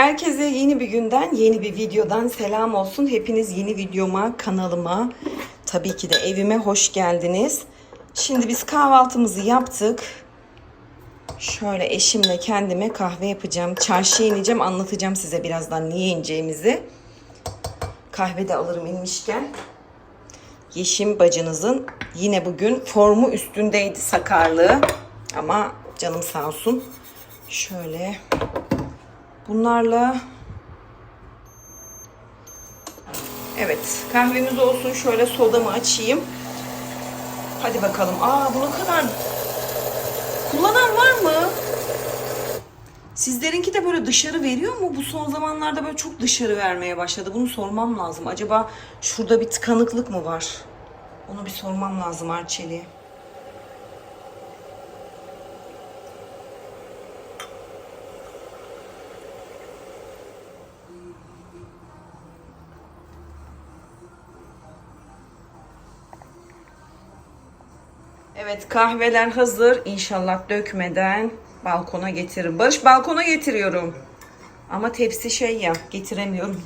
Herkese yeni bir günden, yeni bir videodan selam olsun. Hepiniz yeni videoma, kanalıma, tabii ki de evime hoş geldiniz. Şimdi biz kahvaltımızı yaptık. Şöyle eşimle kendime kahve yapacağım. Çarşıya ineceğim, anlatacağım size birazdan niye ineceğimizi. Kahve de alırım inmişken. Yeşim bacınızın yine bugün formu üstündeydi sakarlığı. Ama canım sağ olsun. Şöyle bunlarla Evet kahvemiz olsun. Şöyle sodamı açayım. Hadi bakalım. Aa bu ne kadar kullanan var mı? Sizlerinki de böyle dışarı veriyor mu? Bu son zamanlarda böyle çok dışarı vermeye başladı. Bunu sormam lazım. Acaba şurada bir tıkanıklık mı var? Onu bir sormam lazım Arçeli. Evet kahveler hazır. İnşallah dökmeden balkona getiririm. Barış balkona getiriyorum. Ama tepsi şey ya getiremiyorum.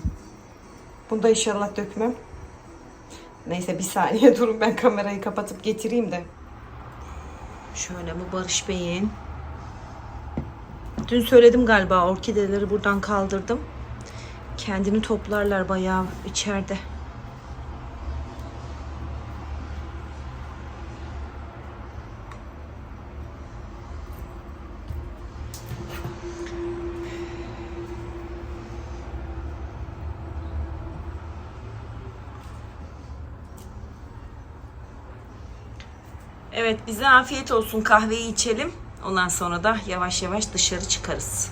Bunu da inşallah dökmem. Neyse bir saniye durun ben kamerayı kapatıp getireyim de. Şöyle bu Barış Bey'in. Dün söyledim galiba orkideleri buradan kaldırdım. Kendini toplarlar bayağı içeride. Evet bize afiyet olsun kahveyi içelim. Ondan sonra da yavaş yavaş dışarı çıkarız.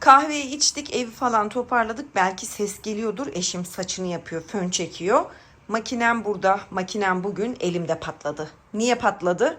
Kahveyi içtik, evi falan toparladık. Belki ses geliyordur. Eşim saçını yapıyor, fön çekiyor. Makinem burada. Makinem bugün elimde patladı. Niye patladı?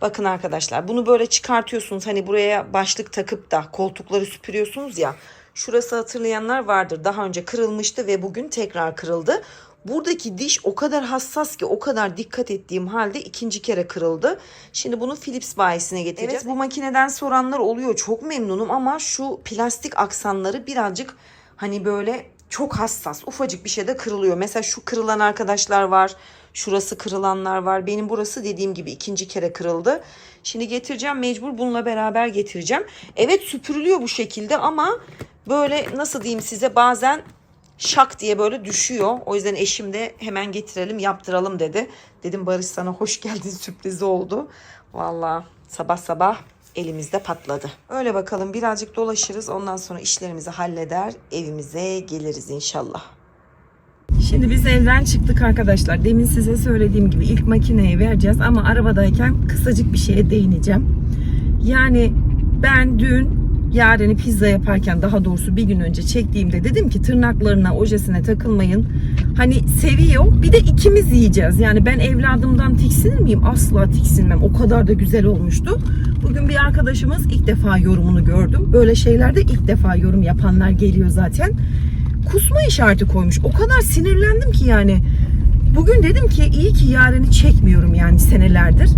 Bakın arkadaşlar bunu böyle çıkartıyorsunuz. Hani buraya başlık takıp da koltukları süpürüyorsunuz ya. Şurası hatırlayanlar vardır. Daha önce kırılmıştı ve bugün tekrar kırıldı. Buradaki diş o kadar hassas ki o kadar dikkat ettiğim halde ikinci kere kırıldı. Şimdi bunu Philips bayisine getireceğiz. Evet bu makineden soranlar oluyor. Çok memnunum ama şu plastik aksanları birazcık hani böyle çok hassas. Ufacık bir şeyde kırılıyor. Mesela şu kırılan arkadaşlar var. Şurası kırılanlar var. Benim burası dediğim gibi ikinci kere kırıldı. Şimdi getireceğim mecbur bununla beraber getireceğim. Evet süpürülüyor bu şekilde ama böyle nasıl diyeyim size bazen şak diye böyle düşüyor. O yüzden eşim de hemen getirelim yaptıralım dedi. Dedim Barış sana hoş geldin sürprizi oldu. Valla sabah sabah elimizde patladı. Öyle bakalım birazcık dolaşırız ondan sonra işlerimizi halleder evimize geliriz inşallah. Şimdi biz evden çıktık arkadaşlar. Demin size söylediğim gibi ilk makineye vereceğiz ama arabadayken kısacık bir şeye değineceğim. Yani ben dün Yaren'i pizza yaparken daha doğrusu bir gün önce çektiğimde dedim ki tırnaklarına ojesine takılmayın. Hani seviyor bir de ikimiz yiyeceğiz. Yani ben evladımdan tiksinir miyim? Asla tiksinmem. O kadar da güzel olmuştu. Bugün bir arkadaşımız ilk defa yorumunu gördüm. Böyle şeylerde ilk defa yorum yapanlar geliyor zaten. Kusma işareti koymuş. O kadar sinirlendim ki yani. Bugün dedim ki iyi ki Yaren'i çekmiyorum yani senelerdir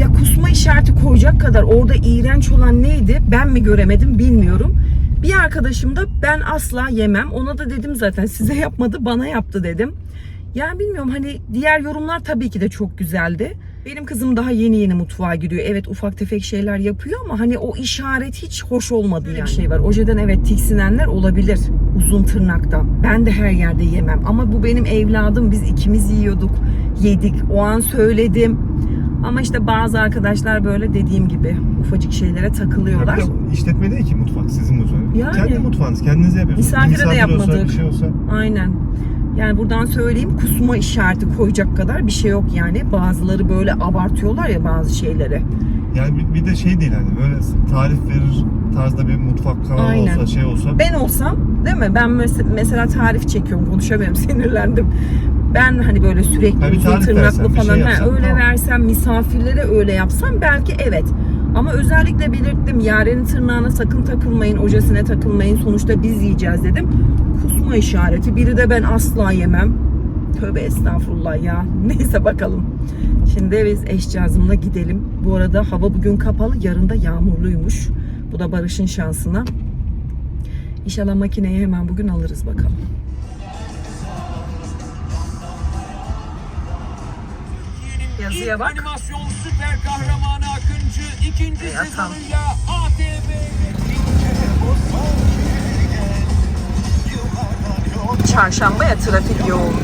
ya kusma işareti koyacak kadar orada iğrenç olan neydi ben mi göremedim bilmiyorum. Bir arkadaşım da ben asla yemem. Ona da dedim zaten size yapmadı bana yaptı dedim. Yani bilmiyorum hani diğer yorumlar tabii ki de çok güzeldi. Benim kızım daha yeni yeni mutfağa giriyor. Evet ufak tefek şeyler yapıyor ama hani o işaret hiç hoş olmadı yani. Bir şey var. Ojeden evet tiksinenler olabilir uzun tırnaktan. Ben de her yerde yemem ama bu benim evladım. Biz ikimiz yiyorduk, yedik. O an söyledim. Ama işte bazı arkadaşlar böyle dediğim gibi ufacık şeylere takılıyorlar. Ya bir de işletme değil ki mutfak sizin mutfağınız. Yani. Kendi mutfağınız kendiniz yapıyorsunuz. Misafire de Misafir olsa, yapmadık. bir şey olsa. Aynen. Yani buradan söyleyeyim kusma işareti koyacak kadar bir şey yok yani. Bazıları böyle abartıyorlar ya bazı şeyleri. Yani bir, bir de şey değil hani böyle tarif verir tarzda bir mutfak kanalı Aynen. olsa şey olsa. Ben olsam değil mi? Ben mes- mesela tarif çekiyorum konuşamıyorum sinirlendim. Ben hani böyle sürekli uzun tırnaklı versen, falan şey ha, yapsan, öyle tamam. versem misafirlere öyle yapsam belki evet. Ama özellikle belirttim yarenin tırnağına sakın takılmayın, ojesine takılmayın. Sonuçta biz yiyeceğiz dedim. Kusma işareti. Biri de ben asla yemem. Tövbe estağfurullah ya. Neyse bakalım. Şimdi biz eşcağızımla gidelim. Bu arada hava bugün kapalı, yarın da yağmurluymuş. Bu da Barış'ın şansına. İnşallah makineyi hemen bugün alırız bakalım. Yazıya İlk bak. Animasyon süper kahramanı Akıncı ikinci atam. sezonuyla ATV'de Çarşamba ya trafik yoğun.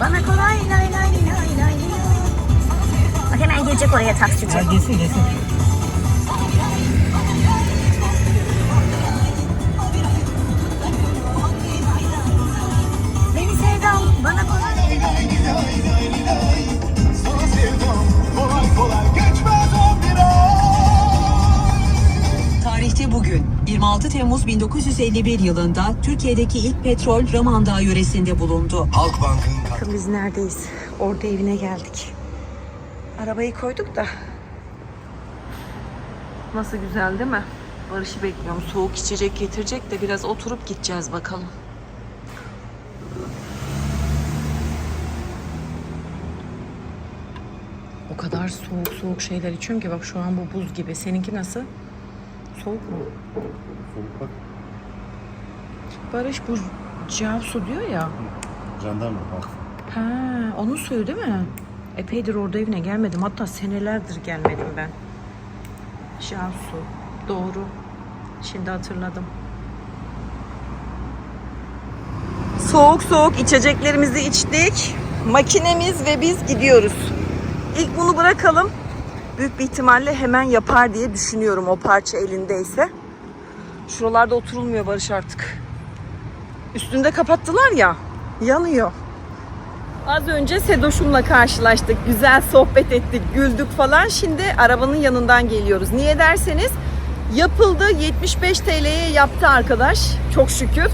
Bana kolay lay lay lay lay lay. Bak hemen gelecek oraya taksici. Gelsin gelsin. Sevdam kolay. Tarihte bugün 26 Temmuz 1951 yılında Türkiye'deki ilk petrol Ramandağ yöresinde bulundu. Bakın biz neredeyiz? Orada evine geldik. Arabayı koyduk da. Nasıl güzel değil mi? Barış'ı bekliyorum. Soğuk içecek getirecek de biraz oturup gideceğiz bakalım. O kadar soğuk soğuk şeyler içiyorum ki bak şu an bu buz gibi. Seninki nasıl? Soğuk mu? Soğuk bak. Barış bu cam su diyor ya. Jandarma bak. Ha, onun suyu değil mi? Epeydir orada evine gelmedim. Hatta senelerdir gelmedim ben. Jansu. Doğru. Şimdi hatırladım. Soğuk soğuk içeceklerimizi içtik. Makinemiz ve biz gidiyoruz. İlk bunu bırakalım. Büyük bir ihtimalle hemen yapar diye düşünüyorum o parça elindeyse. Şuralarda oturulmuyor Barış artık. Üstünde kapattılar ya. Yanıyor. Az önce Sedoş'umla karşılaştık. Güzel sohbet ettik, güldük falan. Şimdi arabanın yanından geliyoruz. Niye derseniz yapıldı 75 TL'ye yaptı arkadaş. Çok şükür.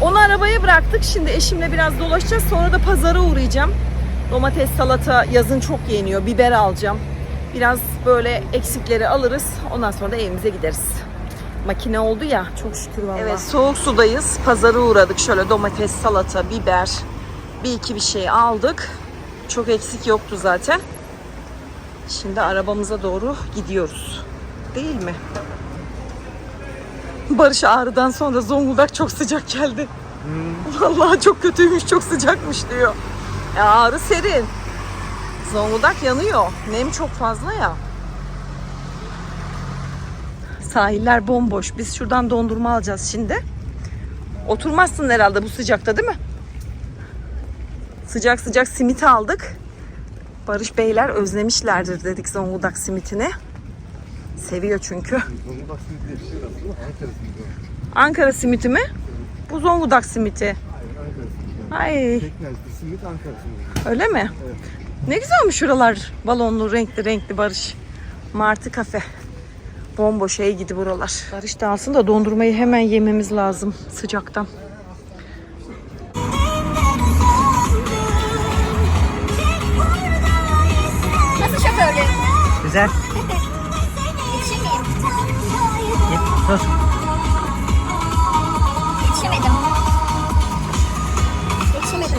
Onu arabaya bıraktık. Şimdi eşimle biraz dolaşacağız. Sonra da pazara uğrayacağım. Domates, salata yazın çok yeniyor. Biber alacağım. Biraz böyle eksikleri alırız. Ondan sonra da evimize gideriz. Makine oldu ya. Çok şükür vallahi. Evet soğuk sudayız. Pazara uğradık. Şöyle domates, salata, biber, bir iki bir şey aldık. Çok eksik yoktu zaten. Şimdi arabamıza doğru gidiyoruz. Değil mi? Barış Ağrı'dan sonra Zonguldak çok sıcak geldi. Vallahi çok kötüymüş, çok sıcakmış diyor. E, Ağrı serin. Zonguldak yanıyor. Nem çok fazla ya. Sahiller bomboş. Biz şuradan dondurma alacağız şimdi. Oturmazsın herhalde bu sıcakta değil mi? Sıcak sıcak simit aldık. Barış Beyler özlemişlerdir dedik Zonguldak simitini. Seviyor çünkü. Zonguldak şey. Ankara simiti mi? Bu Zonguldak simiti. Ay Pekmezli simit Ankara simidi. öyle mi? Ne güzelmiş şuralar. Balonlu, renkli renkli Barış. Martı kafe. Bomboş ey gidi buralar. Barış da alsın da dondurmayı hemen yememiz lazım sıcaktan. Nasıl şoförlüğüm? Güzel.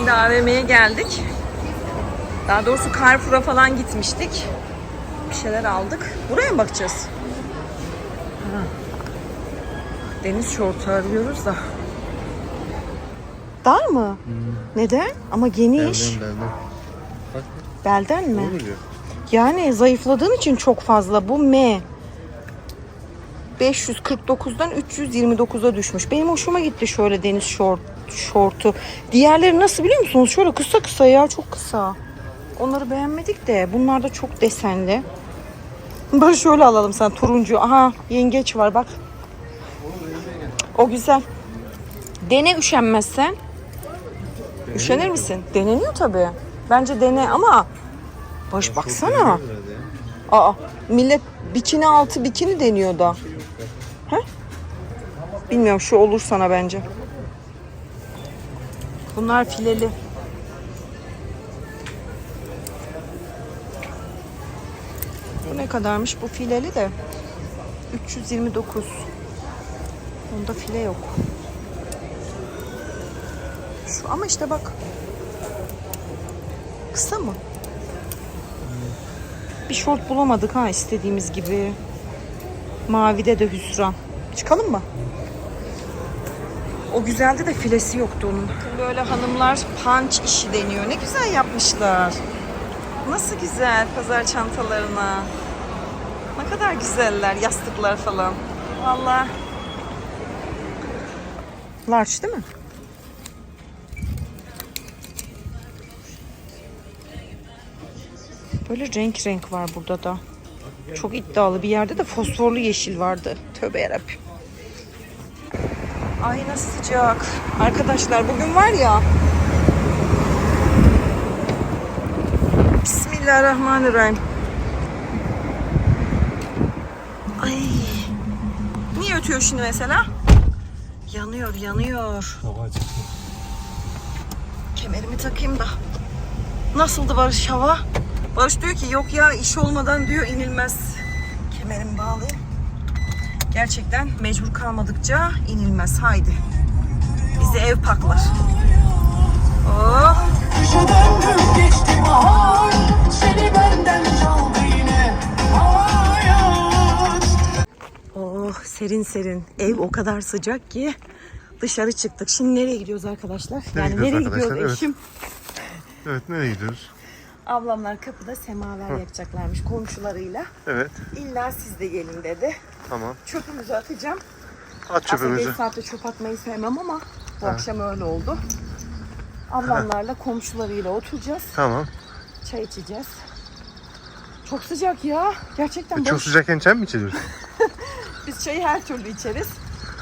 Şimdi AVM'ye geldik. Daha doğrusu Carrefour'a falan gitmiştik. Bir şeyler aldık. Buraya mı bakacağız? Ha. Deniz şortu arıyoruz da. Dar mı? Neden? Ama geniş. Belden belden. Bak Belden mi? Yani zayıfladığın için çok fazla. Bu M. 549'dan 329'a düşmüş. Benim hoşuma gitti şöyle deniz şort, şortu. Diğerleri nasıl biliyor musunuz? Şöyle kısa kısa ya çok kısa. Onları beğenmedik de bunlar da çok desenli. Böyle şöyle alalım sen turuncu. Aha yengeç var bak. O güzel. Dene üşenmezsen. Üşenir misin? Deneniyor tabii. Bence dene ama Baş baksana. Aa millet bikini altı bikini deniyor da. He? Bilmiyorum şu olur sana bence. Bunlar fileli. Bu ne kadarmış? Bu fileli de 329. Onda file yok. Şu ama işte bak. Kısa mı? bir şort bulamadık ha istediğimiz gibi. Mavide de hüsran. Çıkalım mı? O güzeldi de filesi yoktu onun. Böyle hanımlar punch işi deniyor. Ne güzel yapmışlar. Nasıl güzel pazar çantalarına. Ne kadar güzeller yastıklar falan. Vallahi. Large değil mi? Böyle renk renk var burada da. Çok iddialı bir yerde de fosforlu yeşil vardı. Tövbe yarabbim. Ay nasıl sıcak. Arkadaşlar bugün var ya. Bismillahirrahmanirrahim. Ay. Niye ötüyor şimdi mesela? Yanıyor, yanıyor. Kemerimi takayım da. Nasıldı Barış hava? Barış diyor ki yok ya iş olmadan diyor inilmez. Kemerimi bağlayayım. Gerçekten mecbur kalmadıkça inilmez. Haydi. Bizi ev paklar. Oh. Geçti bahar Seni benden çaldı yine hayat Oh serin serin. Ev o kadar sıcak ki dışarı çıktık. Şimdi nereye gidiyoruz arkadaşlar? yani gidiyoruz nereye arkadaşlar? gidiyoruz Evet. eşim? Evet nereye gidiyoruz? Ablamlar kapıda semaver yakacaklarmış komşularıyla. Evet İlla siz de gelin dedi. tamam. Çöpümüzü atacağım. At Aslında çöpümüzü. geç saatte çöp atmayı sevmem ama bu akşam öyle oldu. Ablamlarla komşularıyla oturacağız. Tamam. Çay içeceğiz. Çok sıcak ya. Gerçekten E, Çok Barış, sıcakken çay mı içiyoruz? biz çayı her türlü içeriz.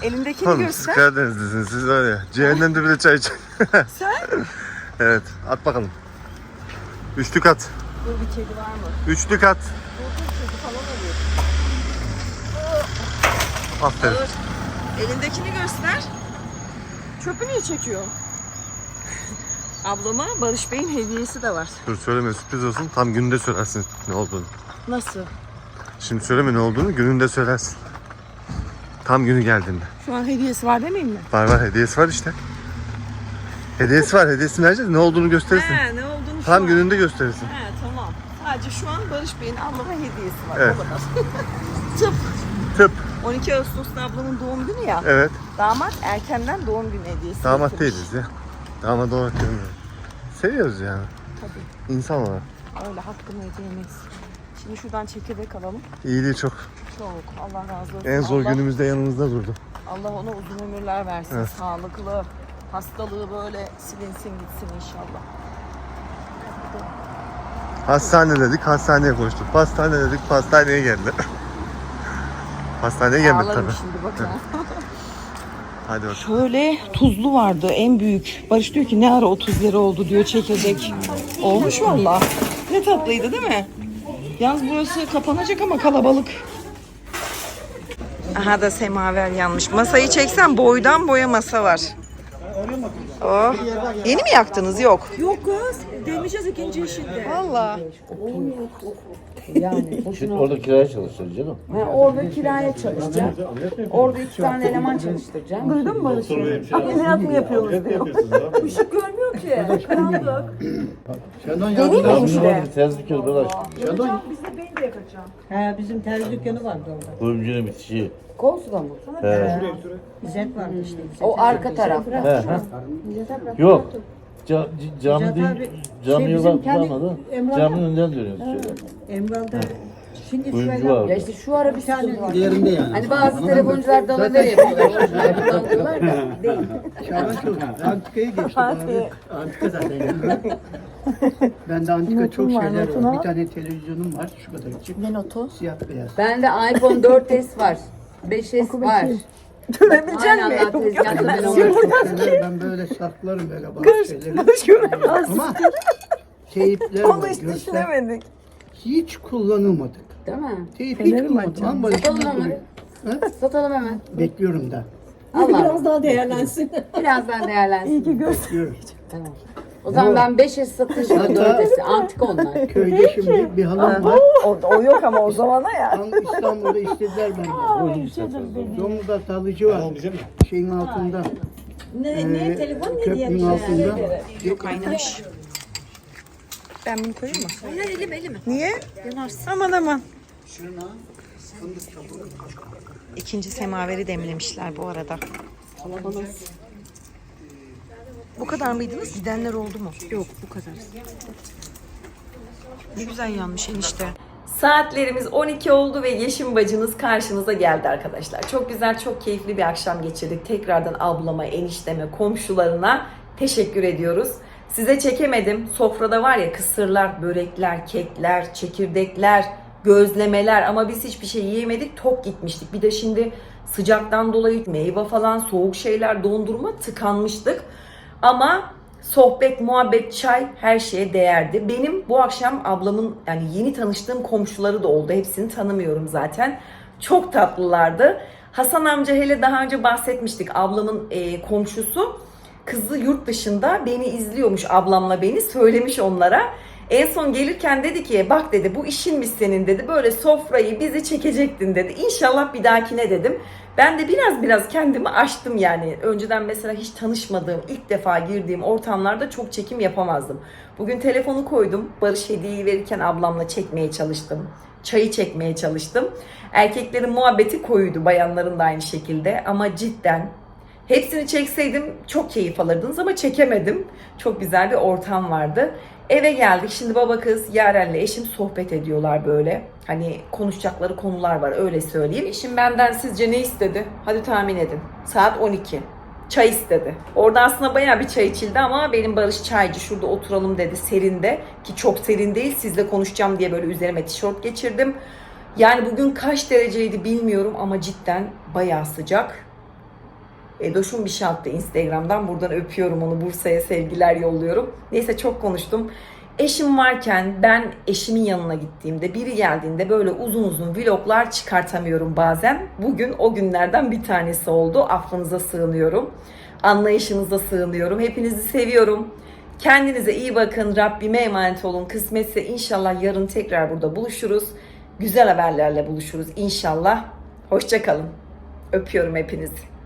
Elindekini Oğlum siz göster. Karadenizlisiniz siz var ya. Cehennemde bile çay için. Sen? evet at bakalım. Üçlük at. Dur bir kedi var mı? Üçlük at. Dur dur kedi falan oluyor. Aferin. Elindekini göster. Çöpü niye çekiyor? Ablama Barış Bey'in hediyesi de var. Dur söyleme sürpriz olsun. Tam gününde söylersin ne olduğunu. Nasıl? Şimdi söyleme ne olduğunu gününde söylersin. Tam günü geldiğinde. Şu an hediyesi var demeyeyim mi? Var var hediyesi var işte. Hediyesi var hediyesini vereceğiz ne olduğunu gösterirsin. He ne olduğunu şu Tam an- gününde gösterirsin. He tamam. Sadece şu an Barış Bey'in ablama hediyesi var. Evet. O kadar. Tıp. Tıp. 12 Ağustos'ta ablamın doğum günü ya. Evet. Damat erkenden doğum günü hediyesi Damat getirmiş. değiliz ya. Damat olarak görmüyorum. Seviyoruz yani. Tabii. İnsan olarak. Öyle hakkını ödeyemeyiz. Şimdi şuradan çekirdek alalım. İyiliği çok. Çok. Allah razı olsun. En zor Allah, günümüzde yanımızda durdu. Allah ona uzun ömürler versin. Evet. Sağlıklı. Hastalığı böyle silinsin gitsin inşallah. Hastane dedik, hastaneye koştuk. Pastane dedik, pastaneye geldi. Hastaneye gelmedi tabii. şimdi bakın. Hadi bakalım. Şöyle tuzlu vardı en büyük. Barış diyor ki ne ara 30 lira oldu diyor çekirdek. Olmuş valla. Ne tatlıydı değil mi? Yalnız burası kapanacak ama kalabalık. Aha da semaver yanmış. Masayı çeksen boydan boya masa var. Oh. Yeni mi yaktınız? Yok. Yok kız. Demeyeceğiz ikinci işinde. Valla. Orada kiraya çalışır canım. Ha, orada kiraya çalışacağım. Orada iki tane eleman çalıştıracağım. Duydun mu Barış'ı? Ameliyat mı yapıyoruz diyor. Işık görmüyor ki. Karanlık. Deneyim mi işte? Tez dükkanı. Biz de beni de yakacağım. He bizim terzi dükkanı vardı orada. Kuyumcunun bitişi. Kolsuda mı? He. İzzet vardı işte. İzzet O arka tarafta. He. he. Yok. Ca, c- cami Necat değil, abi, cami şey, bizim kendi kullanmadı. Emrah'da- Caminin önünden dönüyoruz şöyle. Emral'da şimdi Kuyumcu var. Ya işte şu ara bir sıkıntı var. Diğerinde yani. Hani bazı telefoncular dalaver yapıyorlar. Kullanıyorlar da değil. Şaban çok antikaya geçti. Antika zaten. Ben de antika çok şeyler var. Bir tane televizyonum var şu kadar küçük. Ne notu? Siyah beyaz. Bende iPhone 4S var. 5S var. Görebilecek miyim? Allah tezgahta ben onu Çok şeyler, ben böyle saklarım böyle bazı şeyleri. Ama teyipler var. Görsel. Hiç kullanılmadık. Değil mi? Teyip hiç kullanmadık. Ama böyle Satalım duruyor. Satalım hemen. Bekliyorum da. Allah biraz daha değerlensin. birazdan değerlensin. Bekliyorum. Tamam. O zaman ben 5S satacağım 4S. Antik onlar. Köyde şimdi bir halam var. O, o yok ama o zamana ya. Tam İstanbul'da istediler benden. Zonguldak alıcı var. Şeyin altında. Ne, Ee, ne telefon ne diye bir köprünün şey. altında. Kaynamış. Ben bunu koyayım mı? Hayır elim elim. Niye? Aman aman. İkinci semaveri demlemişler bu arada. Bu kadar mıydınız? Gidenler oldu mu? Yok bu kadar. Ne güzel yanmış enişte. Saatlerimiz 12 oldu ve Yeşim bacınız karşınıza geldi arkadaşlar. Çok güzel, çok keyifli bir akşam geçirdik. Tekrardan ablama, enişteme, komşularına teşekkür ediyoruz. Size çekemedim. Sofrada var ya kısırlar, börekler, kekler, çekirdekler, gözlemeler ama biz hiçbir şey yiyemedik. Tok gitmiştik. Bir de şimdi sıcaktan dolayı meyve falan, soğuk şeyler, dondurma tıkanmıştık. Ama sohbet, muhabbet, çay her şeye değerdi. Benim bu akşam ablamın yani yeni tanıştığım komşuları da oldu. Hepsini tanımıyorum zaten. Çok tatlılardı. Hasan amca hele daha önce bahsetmiştik. Ablamın e, komşusu kızı yurt dışında beni izliyormuş ablamla beni söylemiş onlara. En son gelirken dedi ki bak dedi bu işinmiş senin dedi böyle sofrayı bizi çekecektin dedi. İnşallah bir dahakine dedim. Ben de biraz biraz kendimi aştım yani. Önceden mesela hiç tanışmadığım, ilk defa girdiğim ortamlarda çok çekim yapamazdım. Bugün telefonu koydum. Barış hediyeyi verirken ablamla çekmeye çalıştım. Çayı çekmeye çalıştım. Erkeklerin muhabbeti koyuydu, bayanların da aynı şekilde. Ama cidden Hepsini çekseydim çok keyif alırdınız ama çekemedim. Çok güzel bir ortam vardı. Eve geldik. Şimdi baba kız Yaren'le eşim sohbet ediyorlar böyle. Hani konuşacakları konular var öyle söyleyeyim. Eşim benden sizce ne istedi? Hadi tahmin edin. Saat 12. Çay istedi. Orada aslında bayağı bir çay içildi ama benim Barış çaycı şurada oturalım dedi serinde. Ki çok serin değil sizle konuşacağım diye böyle üzerime tişört geçirdim. Yani bugün kaç dereceydi bilmiyorum ama cidden bayağı sıcak. Edoş'un bir şey attı Instagram'dan. Buradan öpüyorum onu. Bursa'ya sevgiler yolluyorum. Neyse çok konuştum. Eşim varken ben eşimin yanına gittiğimde biri geldiğinde böyle uzun uzun vloglar çıkartamıyorum bazen. Bugün o günlerden bir tanesi oldu. Affınıza sığınıyorum. Anlayışınıza sığınıyorum. Hepinizi seviyorum. Kendinize iyi bakın. Rabbime emanet olun. Kısmetse inşallah yarın tekrar burada buluşuruz. Güzel haberlerle buluşuruz inşallah. Hoşçakalın. Öpüyorum hepinizi.